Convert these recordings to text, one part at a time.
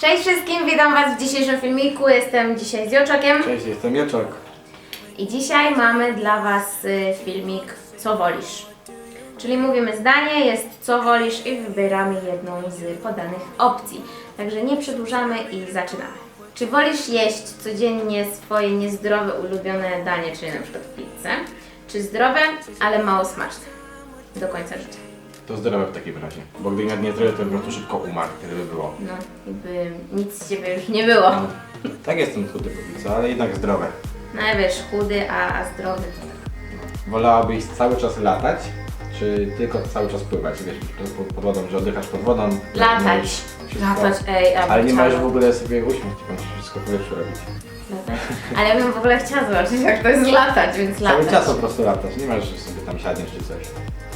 Cześć wszystkim, witam Was w dzisiejszym filmiku. Jestem dzisiaj z Joczokiem Cześć, jestem Joczok. i dzisiaj mamy dla Was y, filmik Co wolisz? Czyli mówimy zdanie, jest co wolisz i wybieramy jedną z podanych opcji. Także nie przedłużamy i zaczynamy. Czy wolisz jeść codziennie swoje niezdrowe ulubione danie, czyli na przykład pizzę? Czy zdrowe, ale mało smaczne? Do końca życia. To zdrowe w takim razie. Bo gdy nie zdrowe, to bym po prostu szybko umarł, gdyby było. No, jakby nic z Ciebie już nie było. No, tak jestem chudy póki co, ale jednak zdrowe. No ale wiesz, chudy, a, a zdrowy to tak. Wolałabyś cały czas latać, czy tylko cały czas pływać? Wiesz, pod, pod wodą, że oddychasz pod wodą. Latać. mówisz wszystko. Latać, ej, a Ale nie możesz w ogóle sobie uśmiech, tylko musisz wszystko w powietrzu robić. latać. Ale ja bym w ogóle chciała zobaczyć, jak to jest latać, więc latać. Cały czas po prostu latasz, nie masz, że sobie tam siadniesz czy coś.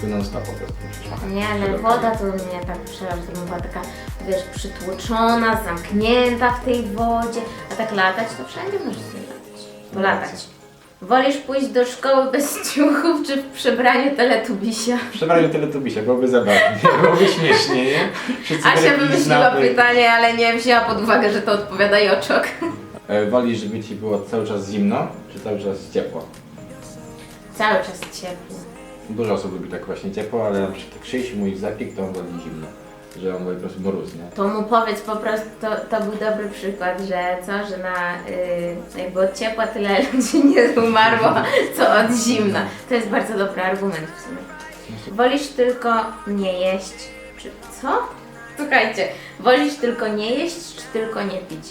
Ty non stop po prostu musisz machać. Nie, ale Szeroko. woda to mnie tak przeraża, to była taka, wiesz, przytłoczona, zamknięta w tej wodzie, a tak latać, to wszędzie możesz sobie latać. To No latać. Wolisz pójść do szkoły bez ciuchów, czy w przebraniu teletubisia? W przebraniu teletubisia byłoby zabawnie, byłoby śmiesznie, nie? Wszyscy Asia wymyśliła znamy. pytanie, ale nie wzięła pod uwagę, że to odpowiada Joczok. E, Wolisz, żeby ci było cały czas zimno, czy cały czas ciepło? Cały czas ciepło. Dużo osób lubi tak właśnie ciepło, ale na przykład Krzyś, mój zapik, to on woli zimno. Że on woli po prostu mróz, nie? To mu powiedz po prostu, to, to był dobry przykład, że co, że na y, jakby od ciepła tyle ludzi nie umarło, co od zimna. To jest bardzo dobry argument w sumie. Wolisz tylko nie jeść, czy co? Słuchajcie, wolisz tylko nie jeść, czy tylko nie pić?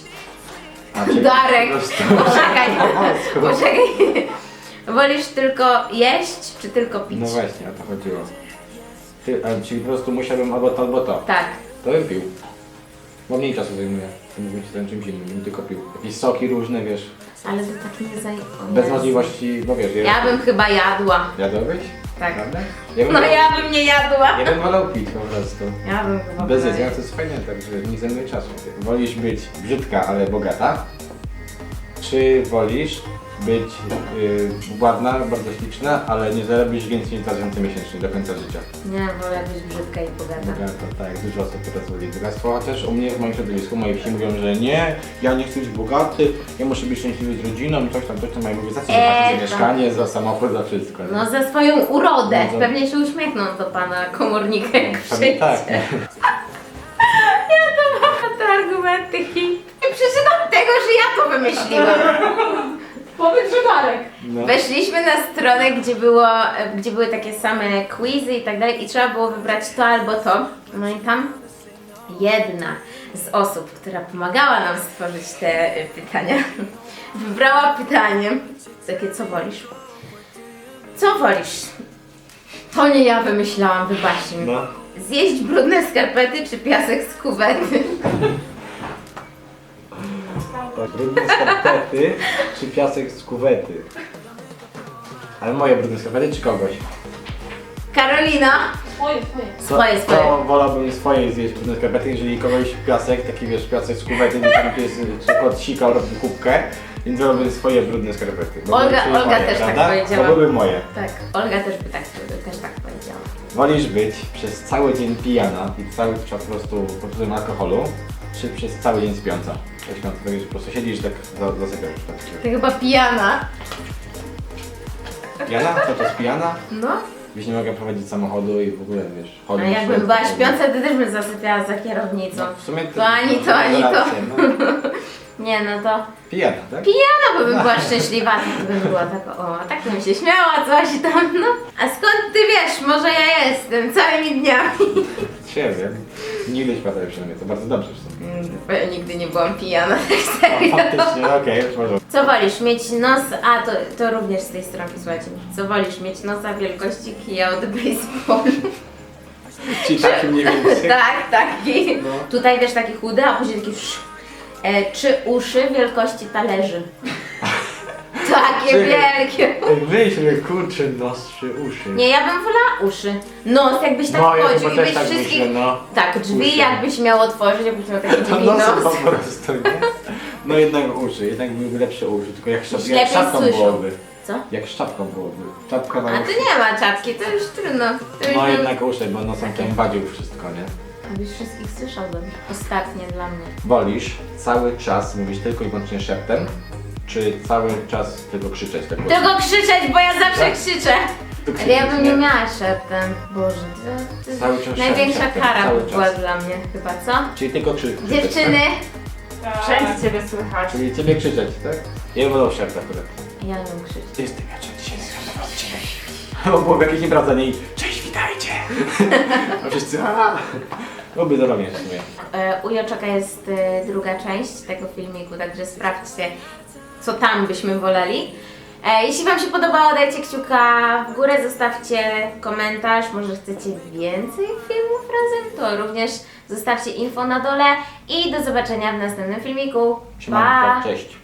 A, czyli Darek, prostu- poczekaj, poczekaj. Wolisz tylko jeść, czy tylko pić? No właśnie, o to chodziło. Ty, a, czyli po prostu musiałbym albo to, albo to. Tak. To bym pił. Bo mniej czasu zajmuje. To mógłbym się tym czymś innym, bym tylko pił. Jakieś soki różne, wiesz. Ale to tak nie Bez możliwości, bo wiesz, Ja bym chyba jadła. Jadłbyś? Tak. Prawda? Ja bym, No ja bym nie jadła. ja bym wolał pić po prostu. Ja bym chyba Bez jedzenia to jest fajne, także nie zajmuje czasu. Wolisz być brzydka, ale bogata? Czy wolisz być yy, ładna, bardzo śliczna, ale nie zarobisz więcej niż 2000 miesięcznie do końca życia? Nie, wolę być brzydka i bogata. Bogata, tak, dużo osób teraz woli bogactwo, chociaż u mnie w moim środowisku moi wsi mówią, że nie, ja nie chcę być bogaty, ja muszę być szczęśliwy z rodziną, coś tam, coś tam, ja mówię, za co Eee, za to- mieszkanie, za samochód, za wszystko. No za swoją urodę. No za- Pewnie się uśmiechnął do pana komornika jak Pewnie tak. Ja to mam te argumenty i nie przeczytam tego, że ja to wymyśliłam. Powiedz, że Darek. No. Weszliśmy na stronę, gdzie, było, gdzie były takie same quizy i tak dalej i trzeba było wybrać to albo to. No i tam jedna z osób, która pomagała nam stworzyć te y, pytania, wybrała pytanie, takie co wolisz? Co wolisz? To nie ja wymyślałam, wybaczcie mi. No. Zjeść brudne skarpety czy piasek z kuwety? Tak, brudne skarpety czy piasek z kuwety? Ale moje brudne skarpety czy kogoś? Karolina! Twoje, twoje. Swoje, swoje. To wolałbym swoje zjeść brudne skarpety, jeżeli kogoś piasek, taki wiesz, piasek z kuwety, nie tam pies przykład sikał, robił kubkę, więc wolałbym swoje brudne skarpety. bo Olga- były Olga też tak prawda? powiedziała. Bo były moje. Tak, Olga też by tak, też tak powiedziała. Wolisz być przez cały dzień pijana i cały czas po prostu pod wpływem alkoholu, czy przez cały dzień śpiąca? Tak śpiąca, tak, że po prostu siedzisz tak za- zasypiasz. Tak, Ty chyba pijana. pijana? Co to jest pijana? No. Byś nie mogła prowadzić samochodu i w ogóle wiesz, A chodzić. jakbym była śpiąca, to też bym zasypiała za kierownicą. No, w sumie To ani to, ani to. rację, No. Nie no to Pijana, tak? pijana, bo bym była szczęśliwa, to bym była tak, o, tak bym się śmiała, coś tam, no. A skąd ty wiesz, może ja jestem całymi dniami. Nie Nigdy śpiewałem przynajmniej, to bardzo dobrze w sumie. Mm, nigdy nie byłam pijana, tak serio. faktycznie, okej, już może. Co wolisz, mieć nos, a to, to również z tej stronki, słuchajcie. Co wolisz, mieć nosa wielkości kija od baseballu? Czyli taki mniej więcej. tak, taki. No. Tutaj wiesz, taki chudy, a później taki sz. E, czy uszy wielkości talerzy? Takie Czekaj. wielkie. Weźmy kurczę nos czy uszy. Nie, ja bym wolała uszy. Nos, jakbyś tak No, ja wchodził chyba i też byś tak wszystkich... myślę, no. Tak, drzwi Uszy. jakbyś miał otworzyć, jakbyś miał taki To nosem po nos. prostu, nie? No jednak uszy, jednak byłyby lepsze uszy, tylko jak, szap, jak lepiej słyszą. byłoby. Co? Jak szapką byłoby. Czapka na A uszy. tu nie ma czapki, to już trudno. To już No bym- jednak uszy, bo nosem tam wadził wszystko, nie? Gdybyś wszystkich słyszał dobrze. Ostatnie dla mnie. Wolisz cały czas mówić tylko i wyłącznie szeptem, czy cały czas tylko krzyczeć tak? Tylko krzyczeć, bo ja zawsze Tak. krzyczę. To Ale ja bym nie miała szeptem. Boże, to, to Cały czas największa szeptem, kara cały by była czas. dla mnie chyba, co? Czyli tylko krzy krzyczeć, Dziewczyny, Tak? Wszędzie Ciebie słychać. Czyli ciebie krzyczeć, tak? Ja bym wolał szept akurat. Ja lubię krzyczeć. To jest tym wieczór dzisiaj związany odcinek. Bo było jakieś imprezanie i cześć, witajcie! A wszyscy aaa! Byłoby zabawnie w sumie. E, U Joczaka jest e, druga część tego filmiku, także sprawdźcie, co tam byśmy woleli. E, Jeśli Wam się podobało, dajcie kciuka w górę, zostawcie komentarz, może chcecie więcej filmów razem, to również zostawcie info na dole i do zobaczenia w następnym filmiku. Siemanko, cześć.